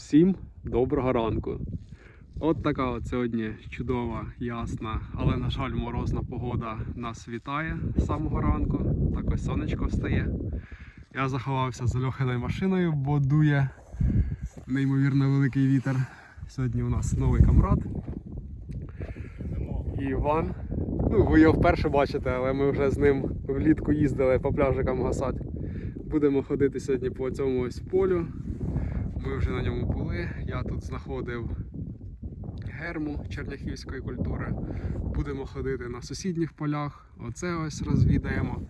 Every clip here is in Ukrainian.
Всім доброго ранку. От така от сьогодні чудова, ясна, але, на жаль, морозна погода нас вітає з самого ранку. Так ось сонечко встає. Я заховався за Льохиною машиною, бо дує неймовірно великий вітер. Сьогодні у нас новий камрад. Іван. Ну, ви його вперше бачите, але ми вже з ним влітку їздили по пляжикам гасати. Будемо ходити сьогодні по цьому ось полю. Ми вже на ньому були. Я тут знаходив герму черняхівської культури. Будемо ходити на сусідніх полях. Оце ось розвідаємо.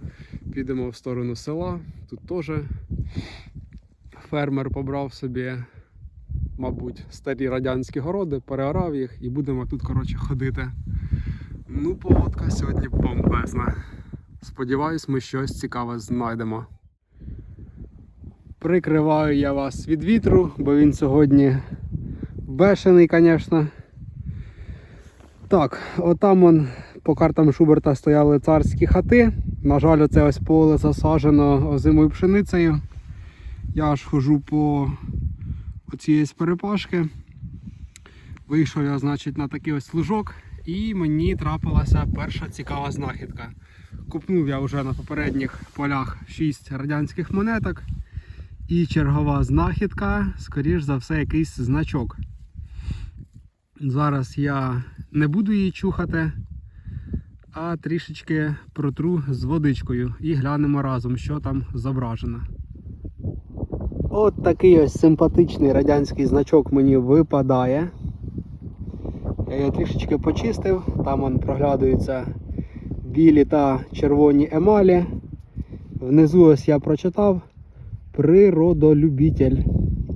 Підемо в сторону села. Тут теж фермер побрав собі, мабуть, старі радянські городи, переорав їх і будемо тут, коротше, ходити. Ну, погодка сьогодні бомбезна. Сподіваюсь, ми щось цікаве знайдемо. Прикриваю я вас від вітру, бо він сьогодні бешений, звісно. Так, отам он по картам Шуберта стояли царські хати. На жаль, оце ось поле засаджено озимою пшеницею. Я ж хожу по оцієї перепашки. Вийшов я, значить, на такий ось лужок, і мені трапилася перша цікава знахідка. Купнув я вже на попередніх полях 6 радянських монеток. І чергова знахідка, скоріш за все, якийсь значок. Зараз я не буду її чухати, а трішечки протру з водичкою і глянемо разом, що там зображено. От такий ось симпатичний радянський значок мені випадає. Я його трішечки почистив, там он проглядаються білі та червоні емалі. Внизу ось я прочитав природолюбитель.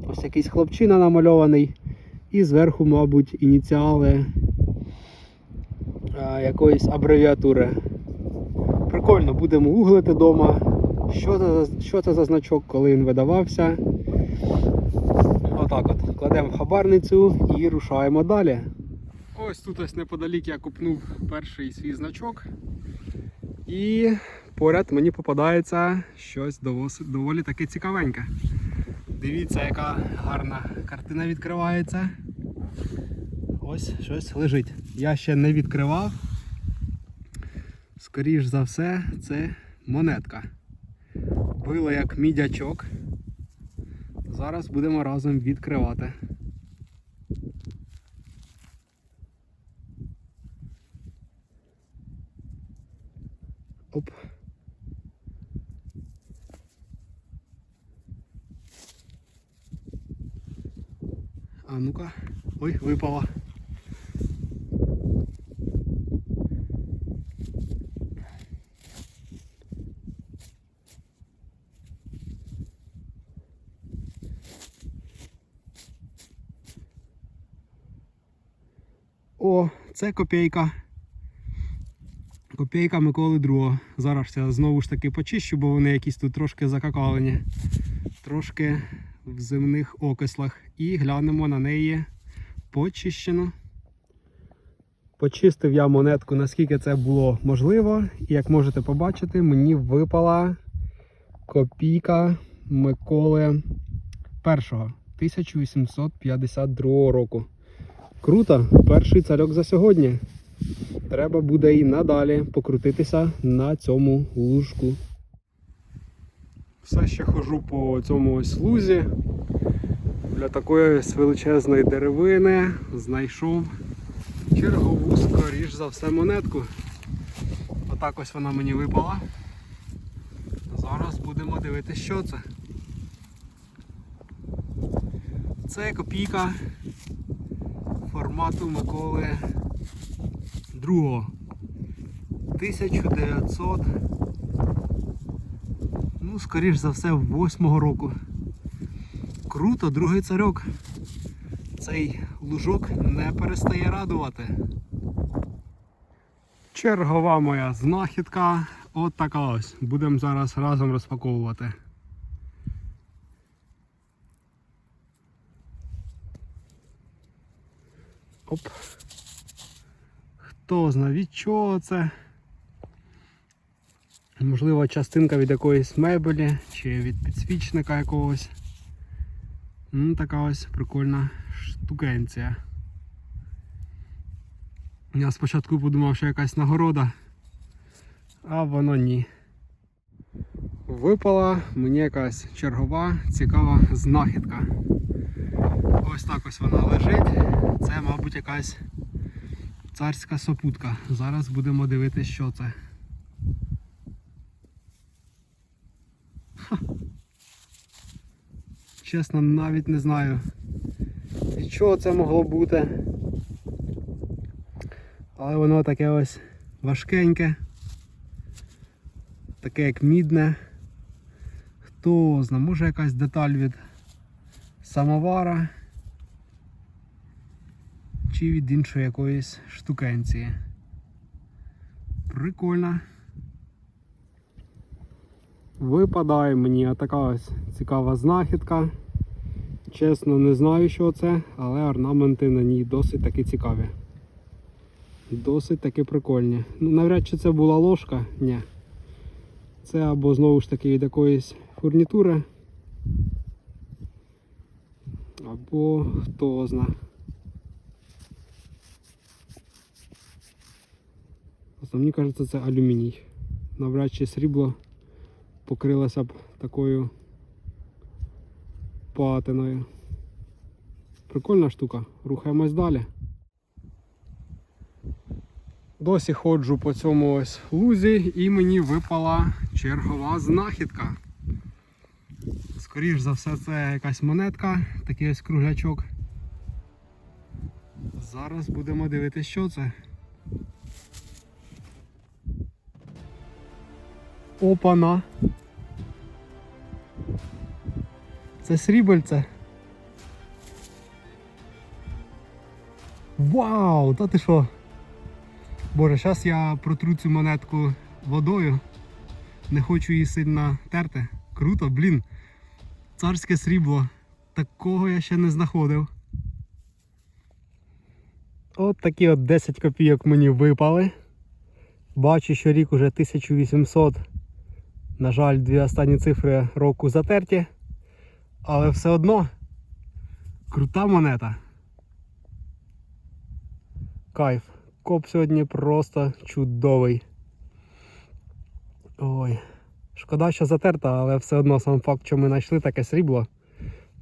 Ось якийсь хлопчина намальований. І зверху, мабуть, ініціали а, якоїсь абревіатури. Прикольно, будемо гуглити вдома. Що це, що це за значок, коли він видавався. Отак от. Кладемо в хабарницю і рушаємо далі. Ось тут ось неподалік я купнув перший свій значок. І поряд мені попадається щось доволі таки цікавеньке. Дивіться, яка гарна картина відкривається. Ось щось лежить. Я ще не відкривав. Скоріш за все, це монетка. Било як мідячок. Зараз будемо разом відкривати. Оп. А ну-ка. Ой, випала. О, це копійка. Копійка Миколи II. Зараз я знову ж таки почищу, бо вони якісь тут трошки закакалені. Трошки в земних окислах. І глянемо на неї почищено. Почистив я монетку, наскільки це було можливо. І як можете побачити, мені випала копійка Миколи І 1852 року. Круто, перший царьок за сьогодні. Треба буде і надалі покрутитися на цьому лужку. Все ще хожу по цьому ось лузі. Для такої ось величезної деревини знайшов чергову, скоріш за все, монетку. Отак ось вона мені випала. Зараз будемо дивитися, що це. Це копійка формату Миколи II. 1900, ну, скоріш за все, 8 року. Круто, другий царьок. Цей лужок не перестає радувати. Чергова моя знахідка. От така ось. Будемо зараз разом розпаковувати. Оп. Хто знає від чого це? Можливо, частинка від якоїсь мебелі чи від підсвічника якогось. Ну, така ось прикольна штукенція. Я спочатку подумав, що якась нагорода, а воно ні. Випала мені якась чергова цікава знахідка. Ось так ось вона лежить. Це, мабуть, якась царська сопутка. Зараз будемо дивитися, що це. Ха. Чесно, навіть не знаю, від чого це могло бути. Але воно таке ось важкеньке, таке як мідне. Хто зна, може якась деталь від самовара чи від іншої якоїсь штукенції. Прикольно. Випадає мені така ось цікава знахідка. Чесно, не знаю, що це, але орнаменти на ній досить таки цікаві. Досить таки прикольні. Ну, навряд чи це була ложка, ні. Це або знову ж таки від якоїсь фурнітури. Або хто зна. Просто мені кажеться, це алюміній. Навряд чи срібло покрилося б такою патиною. Прикольна штука. Рухаємось далі. Досі ходжу по цьому ось лузі і мені випала чергова знахідка. Скоріш за все, це якась монетка, такий ось круглячок. Зараз будемо дивитися, що це. Опана. Це срібельце. Вау! Та ти що? Боже, зараз я протру цю монетку водою. Не хочу її сильно терти. Круто, блін. Царське срібло. Такого я ще не знаходив. От такі от 10 копійок мені випали. Бачу, що рік уже 1800. На жаль, дві останні цифри року затерті. Але все одно крута монета. Кайф. Коп сьогодні просто чудовий. Ой. Шкода, що затерта, але все одно сам факт, що ми знайшли таке срібло,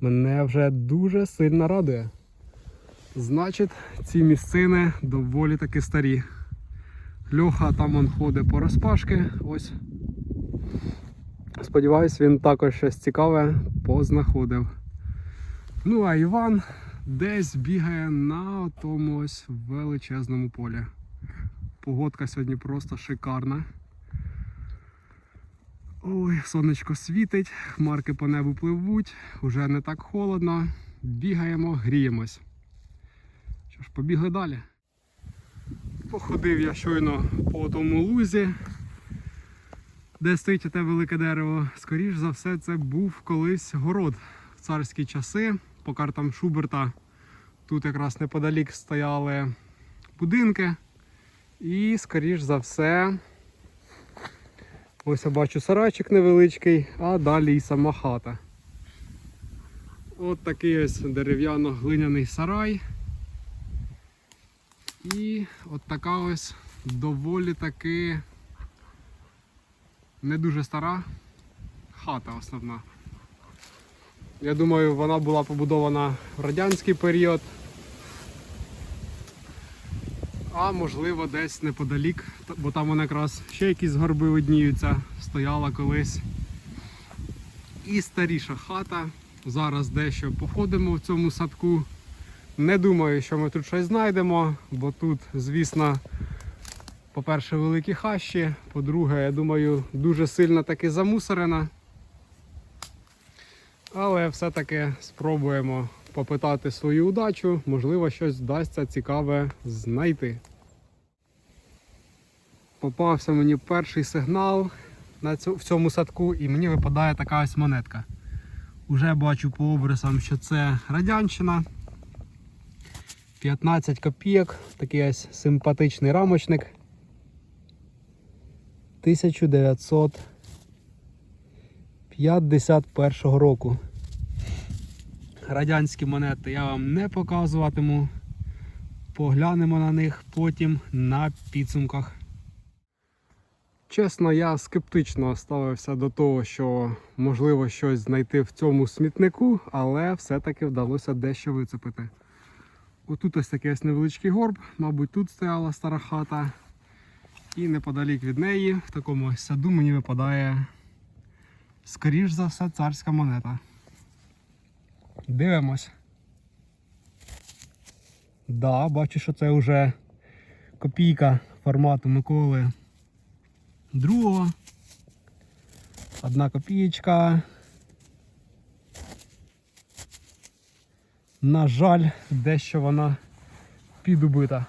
мене вже дуже сильно радує. Значить, ці місцини доволі таки старі. Льоха там он ходить по розпашки. Ось. Сподіваюсь, він також щось цікаве познаходив. Ну а Іван десь бігає на тому ось величезному полі. Погодка сьогодні просто шикарна. Ой, сонечко світить, хмарки по небу пливуть, уже не так холодно. Бігаємо, гріємось. Що ж, побігли далі. Походив я щойно по тому лузі, де стоїть те велике дерево. Скоріш за все, це був колись город в царські часи. По картам Шуберта тут якраз неподалік стояли будинки. І, скоріш за все, ось я бачу сарайчик невеличкий, а далі і сама хата. От такий ось дерев'яно-глиняний сарай. І от така ось доволі таки не дуже стара хата основна. Я думаю, вона була побудована в радянський період. А можливо десь неподалік, бо там вона якраз ще якісь горби видніються, стояла колись. І старіша хата. Зараз дещо походимо в цьому садку. Не думаю, що ми тут щось знайдемо, бо тут, звісно, по-перше, великі хащі, по-друге, я думаю, дуже сильно таки замусорена. Але все-таки спробуємо попитати свою удачу, можливо, щось вдасться цікаве знайти. Попався мені перший сигнал на цю, в цьому садку і мені випадає така ось монетка. Уже бачу по обрисам, що це радянщина. 15 копійок, такий ось симпатичний рамочник. 1951 року. радянські монети я вам не показуватиму. Поглянемо на них потім на підсумках. Чесно, я скептично ставився до того, що можливо щось знайти в цьому смітнику, але все-таки вдалося дещо вицепити. Отут ось такий ось невеличкий горб, мабуть, тут стояла стара хата. І неподалік від неї, в такому саду, мені випадає, скоріш за все, царська монета. Дивимось. Да, бачу, що це вже копійка формату Миколи другого. Одна копієчка. На жаль, дещо вона підубита.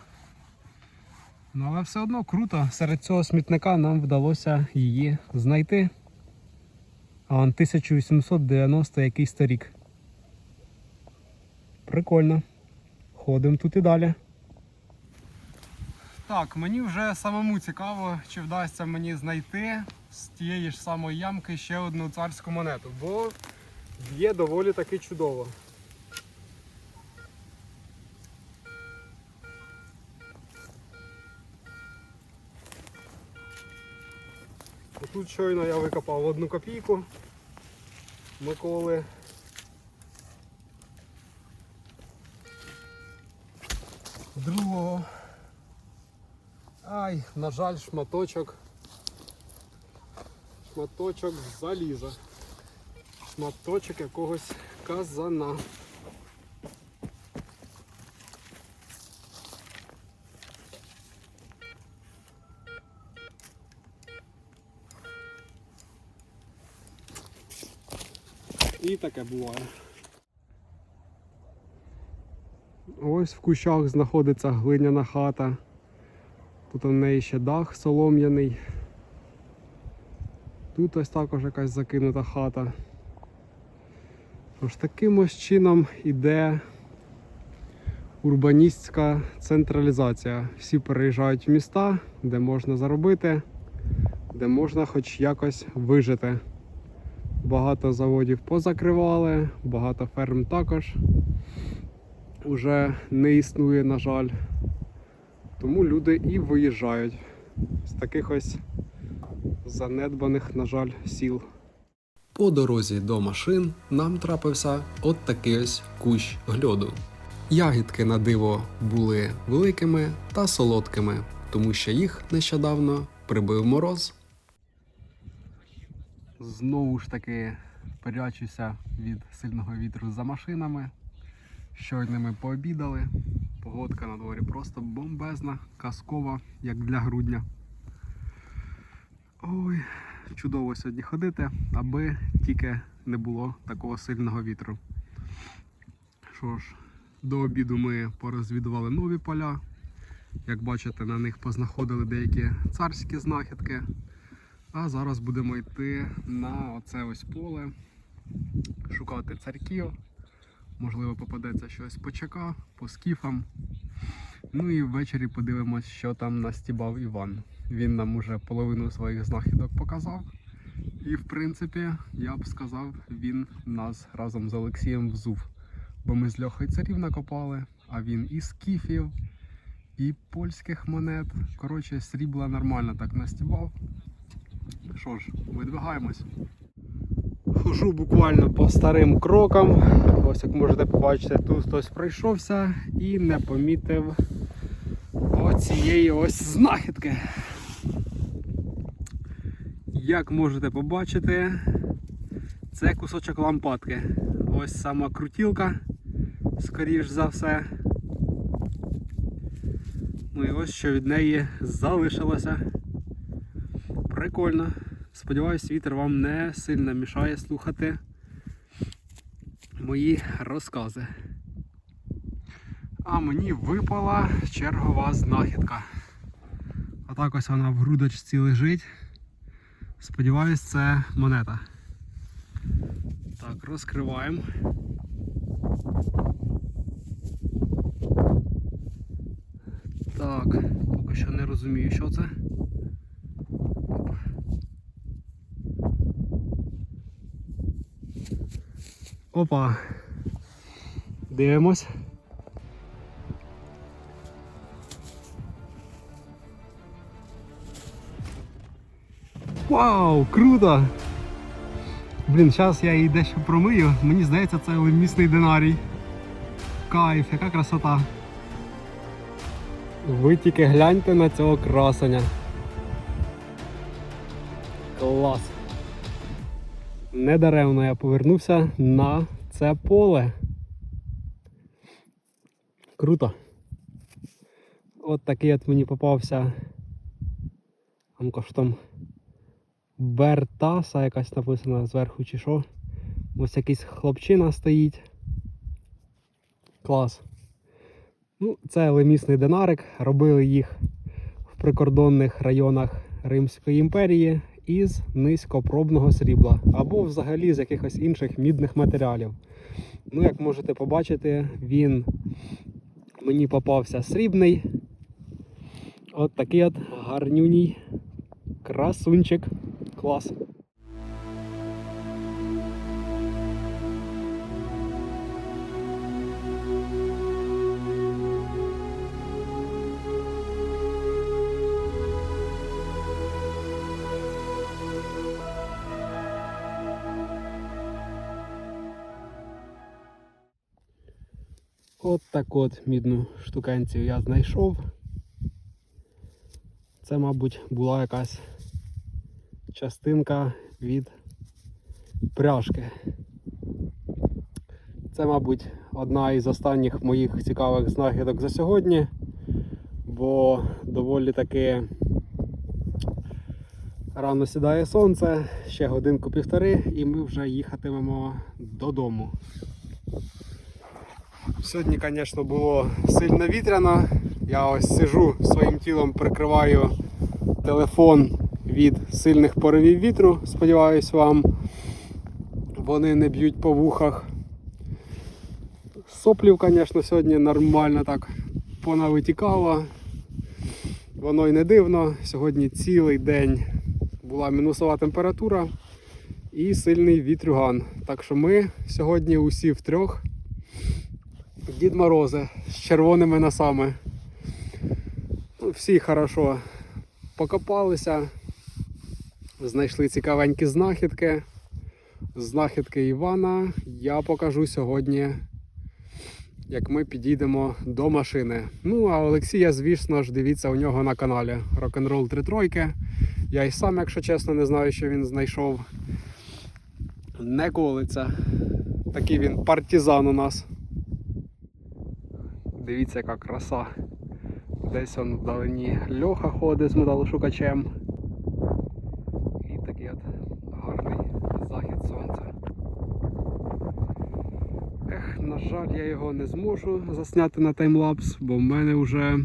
Ну, але все одно круто. Серед цього смітника нам вдалося її знайти. А 1890 якийсь рік. Прикольно. Ходимо тут і далі. Так, мені вже самому цікаво, чи вдасться мені знайти з тієї ж самої ямки ще одну царську монету, бо є доволі таки чудово. Тут щойно я викопав одну копійку Миколи. Другого. Ай, на жаль, шматочок. Шматочок заліза. Шматочок якогось казана. І таке буває. Ось в кущах знаходиться глиняна хата. Тут у неї ще дах солом'яний. Тут ось також якась закинута хата. Тож таким ось чином іде урбаністська централізація. Всі переїжджають в міста, де можна заробити, де можна хоч якось вижити. Багато заводів позакривали, багато ферм також уже не існує, на жаль. Тому люди і виїжджають з таких ось занедбаних, на жаль, сіл. По дорозі до машин нам трапився от такий ось кущ гльоду. Ягідки на диво були великими та солодкими, тому що їх нещодавно прибив мороз. Знову ж таки прячуся від сильного вітру за машинами. Щойно ми пообідали. Погодка на дворі просто бомбезна, казкова, як для грудня. Ой, чудово сьогодні ходити, аби тільки не було такого сильного вітру. Що ж, до обіду ми порозвідували нові поля. Як бачите, на них познаходили деякі царські знахідки. А зараз будемо йти на оце ось поле, шукати царків. Можливо, попадеться щось по ЧК, по скіфам. Ну і ввечері подивимось, що там настібав Іван. Він нам уже половину своїх знахідок показав. І в принципі, я б сказав, він нас разом з Олексієм взув. Бо ми з Льохою царів накопали, а він і скіфів, і польських монет. Коротше, срібла нормально так настібав. Що ж, видвигаємось. Хожу буквально по старим крокам. Ось як можете побачити, тут хтось пройшовся і не помітив оцієї ось знахідки. Як можете побачити, це кусочок лампадки. Ось сама крутілка, скоріш за все. Ну і ось що від неї залишилося. Прикольно. Сподіваюсь, вітер вам не сильно мішає слухати мої розкази. А мені випала чергова знахідка. Отак ось вона в грудочці лежить. Сподіваюсь, це монета. Так, розкриваємо. Так, поки що не розумію, що це. Опа. Дивимось. Вау, круто! Блін, зараз я її дещо промию. Мені здається, це місний динарій. Кайф, яка красота. Ви тільки гляньте на цього красення. Клас. Недаремно я повернувся на це поле. Круто. От такий от мені попався. Амкоштом Бертаса якась написана зверху чи що. Ось якийсь хлопчина стоїть. Клас. Ну, це лемісний динарик. Робили їх в прикордонних районах Римської імперії із низькопробного срібла або взагалі з якихось інших мідних матеріалів. Ну, як можете побачити, він мені попався срібний. От такий от гарнюній красунчик. Клас. От так от мідну штукенцію я знайшов. Це, мабуть, була якась частинка від пряжки. Це, мабуть, одна із останніх моїх цікавих знахідок за сьогодні, бо доволі таки рано сідає сонце, ще годинку-півтори, і ми вже їхатимемо додому. Сьогодні, звісно, було сильно вітряно. Я ось сижу своїм тілом, прикриваю телефон від сильних поривів вітру. Сподіваюсь, вам вони не б'ють по вухах. Соплів, звісно, сьогодні нормально так понавитікало. Воно й не дивно. Сьогодні цілий день була мінусова температура і сильний вітрюган. Так що ми сьогодні усі втрьох Дід Морози з червоними носами. Ну, всі хорошо покопалися, знайшли цікавенькі знахідки. Знахідки Івана я покажу сьогодні, як ми підійдемо до машини. Ну, а Олексія, звісно ж, дивіться у нього на каналі Rock'n'Roll 3 тройки. Я й сам, якщо чесно, не знаю, що він знайшов. Не колиться. Такий він партизан у нас. Дивіться, яка краса. Десь он вдалині льоха ходить з металошукачем. І такий от гарний захід сонця. Ех, на жаль, я його не зможу засняти на таймлапс, бо в мене вже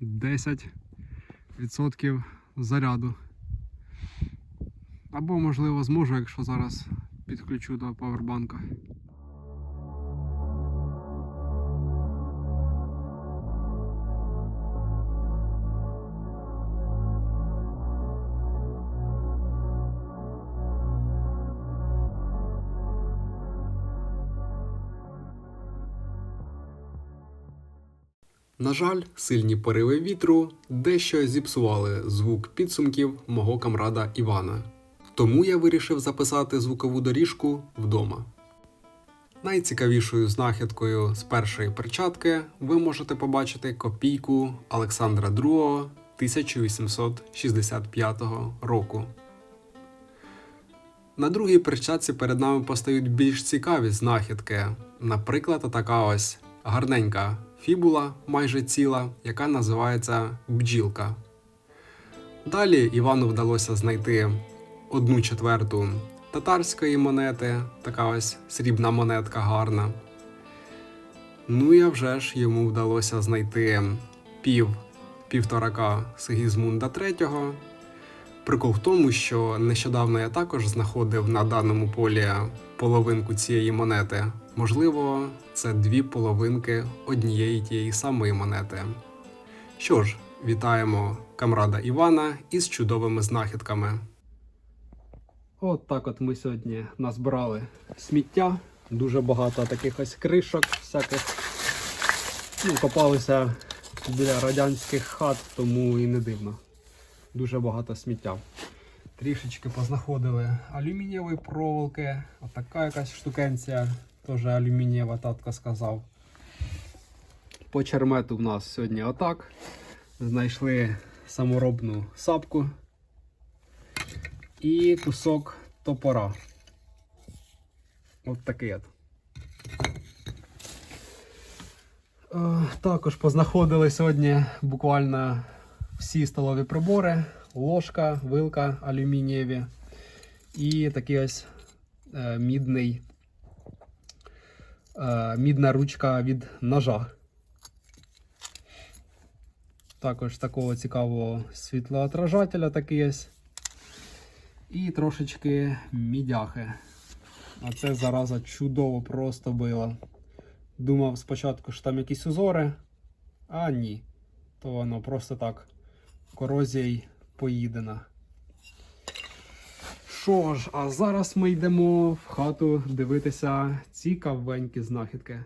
10% заряду. Або, можливо, зможу, якщо зараз підключу до павербанка. На жаль, сильні пориви вітру дещо зіпсували звук підсумків мого камрада Івана. Тому я вирішив записати звукову доріжку вдома. Найцікавішою знахідкою з першої перчатки ви можете побачити копійку Олександра II 1865 року. На другій перчатці перед нами постають більш цікаві знахідки. Наприклад, така ось гарненька фібула, майже ціла, яка називається бджілка. Далі Івану вдалося знайти одну четверту татарської монети, така ось срібна монетка гарна. Ну і вже ж йому вдалося знайти пів півторака Сигізмунда III. Прикол в тому, що нещодавно я також знаходив на даному полі половинку цієї монети. Можливо, це дві половинки однієї тієї самої монети. Що ж, вітаємо камрада Івана із чудовими знахідками. От так от ми сьогодні назбирали сміття Дуже багато таких ось кришок всяких. Ну, копалися біля радянських хат, тому і не дивно. Дуже багато сміття. Трішечки познаходили алюмінієвої проволоки. Отака якась штукенція, теж алюмінієва, татко сказав. По чермету в нас сьогодні отак. Знайшли саморобну сапку і кусок топора. От такий от. Е, Також познаходили сьогодні буквально всі столові прибори, ложка, вилка алюмінієві і такий ось е, мідний, е, мідна ручка від ножа. Також такого цікавого світлоотражателя такий ось. І трошечки мідяхи. А це зараза чудово просто било. Думав спочатку, що там якісь узори, а ні. То воно просто так корозією поїдено. Що ж, а зараз ми йдемо в хату дивитися цікавенькі знахідки.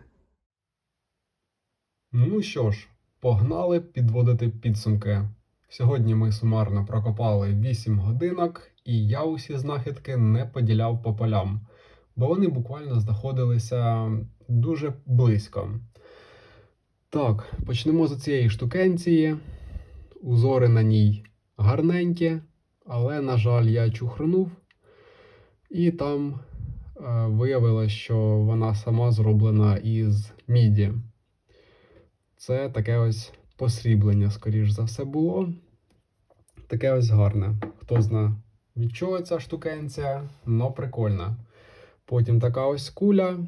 Ну що ж, погнали підводити підсумки. Сьогодні ми сумарно прокопали 8 годинок, і я усі знахідки не поділяв по полям, бо вони буквально знаходилися дуже близько. Так, почнемо з цієї штукенції. Узори на ній гарненькі, але, на жаль, я чухрунув, і там е, виявилось, що вона сама зроблена із міді. Це таке ось посріблення, скоріш за все, було. Таке ось гарне. Хто зна, від чого ця штукенція, но прикольна. Потім така ось куля.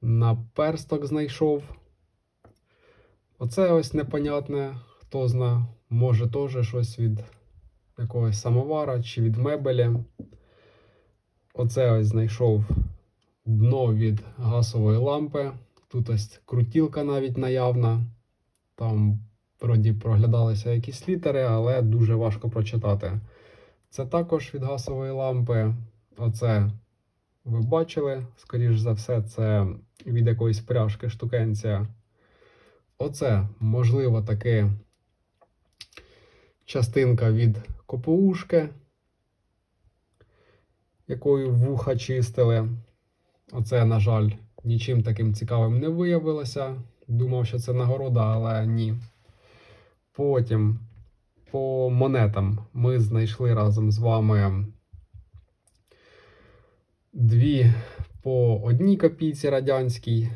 На персток знайшов. Оце ось непонятне, хто зна, може теж щось від якогось самовара чи від мебелі. Оце ось знайшов дно від газової лампи. Тут ось крутілка навіть наявна. Там вроді проглядалися якісь літери, але дуже важко прочитати. Це також від газової лампи. Оце ви бачили, скоріш за все, це від якоїсь пряжки штукенція. Оце, можливо, таки частинка від копоушки, якою вуха чистили. Оце, на жаль, нічим таким цікавим не виявилося. Думав, що це нагорода, але ні. Потім по монетам ми знайшли разом з вами дві по одній копійці радянській,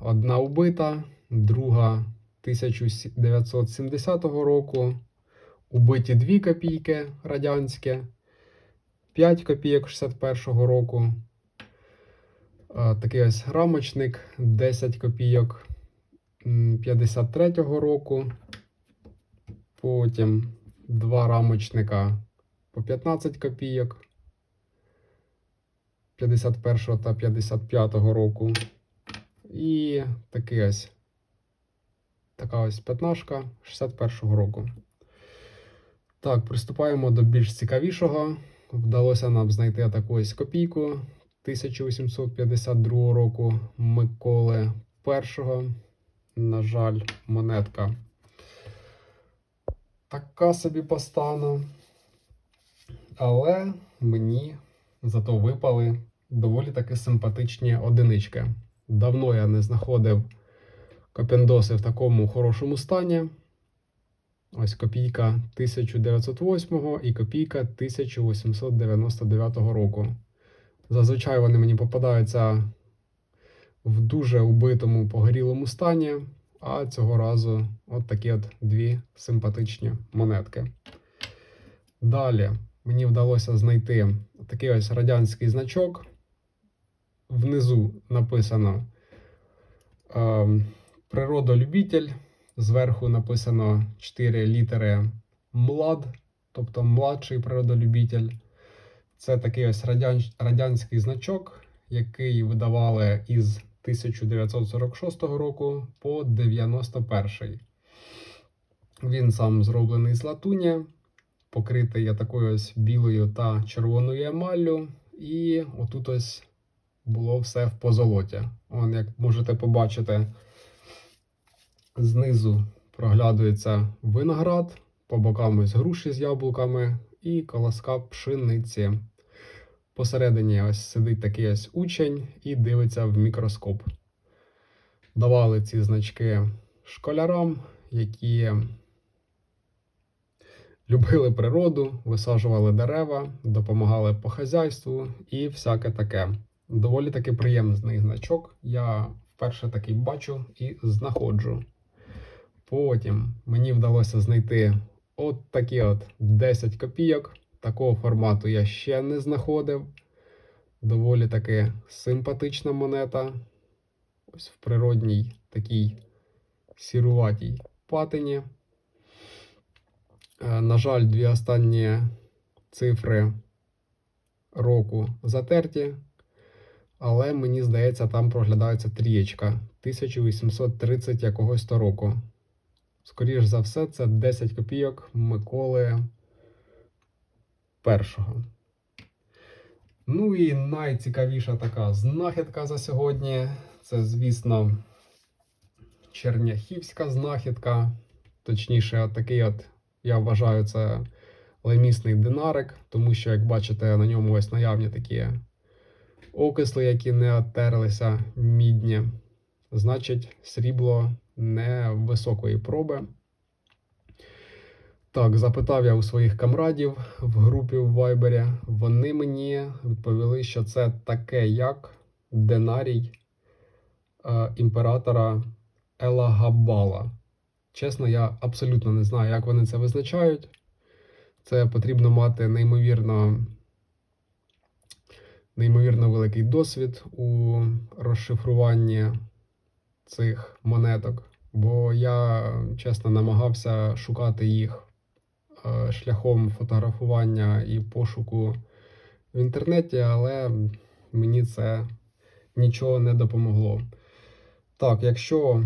одна убита, друга 1970 року. Убиті дві копійки радянські, 5 копійок 61-го року. Такий ось рамочник 10 копійок 53-го року. Потім два рамочника по 15 копійок 51 та 55 року. І такий ось така ось п'ятнашка 61 року. Так, приступаємо до більш цікавішого. Вдалося нам знайти таку ось копійку 1852 року Миколи І. На жаль, монетка. Така собі постана. Але мені зато випали доволі таки симпатичні одинички. Давно я не знаходив копіндоси в такому хорошому стані. Ось копійка 1908 і копійка 1899 року. Зазвичай вони мені попадаються в дуже убитому погорілому стані, а цього разу от такі от дві симпатичні монетки. Далі мені вдалося знайти такий ось радянський значок. Внизу написано е, природолюбитель. Зверху написано 4 літери МЛАД, тобто младший природолюбитель. Це такий ось радян... радянський значок, який видавали із 1946 року по 91. Він сам зроблений з латуні, покритий я такою ось білою та червоною емаллю. І отут ось було все в позолоті. Он, як можете побачити, знизу проглядується виноград, по бокам ось груші з яблуками і колоска пшениці. Посередині ось сидить такий ось учень і дивиться в мікроскоп. Давали ці значки школярам, які любили природу, висаджували дерева, допомагали по хазяйству і всяке таке. Доволі таки приємний значок. Я вперше такий бачу і знаходжу. Потім мені вдалося знайти от такі от 10 копійок. Такого формату я ще не знаходив. Доволі таки симпатична монета. Ось в природній такій сіруватій патині. Е, На жаль, дві останні цифри року затерті, але мені здається, там проглядається трієчка 1830 якогось то року. Скоріш за все, це 10 копійок Миколи першого. Ну і найцікавіша така знахідка за сьогодні. Це, звісно, черняхівська знахідка. Точніше, такий от, я вважаю, це лемісний динарик, тому що, як бачите, на ньому ось наявні такі окисли, які не оттерлися мідні. Значить, срібло не високої проби. Так, запитав я у своїх камрадів в групі в Вайбері. Вони мені відповіли, що це таке, як динарій е, імператора Елагабала. Чесно, я абсолютно не знаю, як вони це визначають. Це потрібно мати неймовірно, неймовірно великий досвід у розшифруванні цих монеток. Бо я чесно намагався шукати їх е, шляхом фотографування і пошуку в інтернеті, але мені це нічого не допомогло. Так, якщо,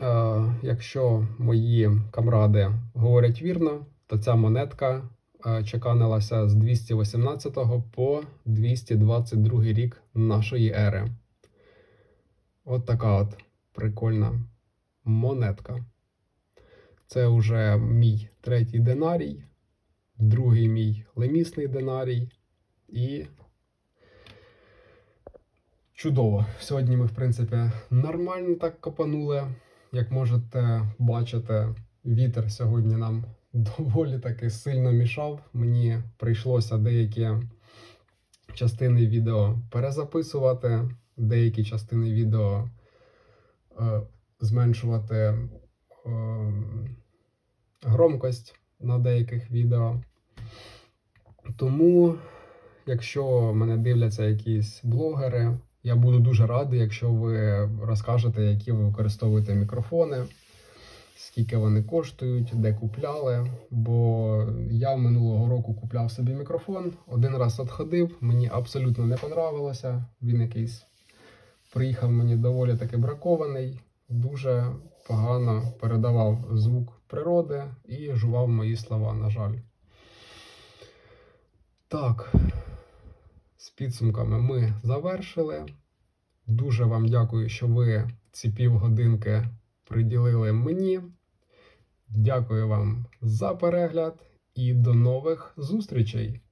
е, якщо мої камради говорять вірно, то ця монетка е, чеканилася з 218 по 222 рік нашої ери. От така от прикольна монетка. Це вже мій третій динарій, другий мій лемісний динарій і чудово. Сьогодні ми, в принципі, нормально так копанули. Як можете бачити, вітер сьогодні нам доволі таки сильно мішав. Мені прийшлося деякі частини відео перезаписувати, деякі частини відео е, зменшувати е, громкость на деяких відео. Тому, якщо мене дивляться якісь блогери, я буду дуже радий, якщо ви розкажете, які ви використовуєте мікрофони, скільки вони коштують, де купляли. Бо я минулого року купляв собі мікрофон, один раз отходив, мені абсолютно не понравилося. Він якийсь приїхав мені доволі таки бракований, дуже погано передавав звук природи і жував мої слова, на жаль. Так, з підсумками ми завершили. Дуже вам дякую, що ви ці півгодинки приділили мені. Дякую вам за перегляд і до нових зустрічей!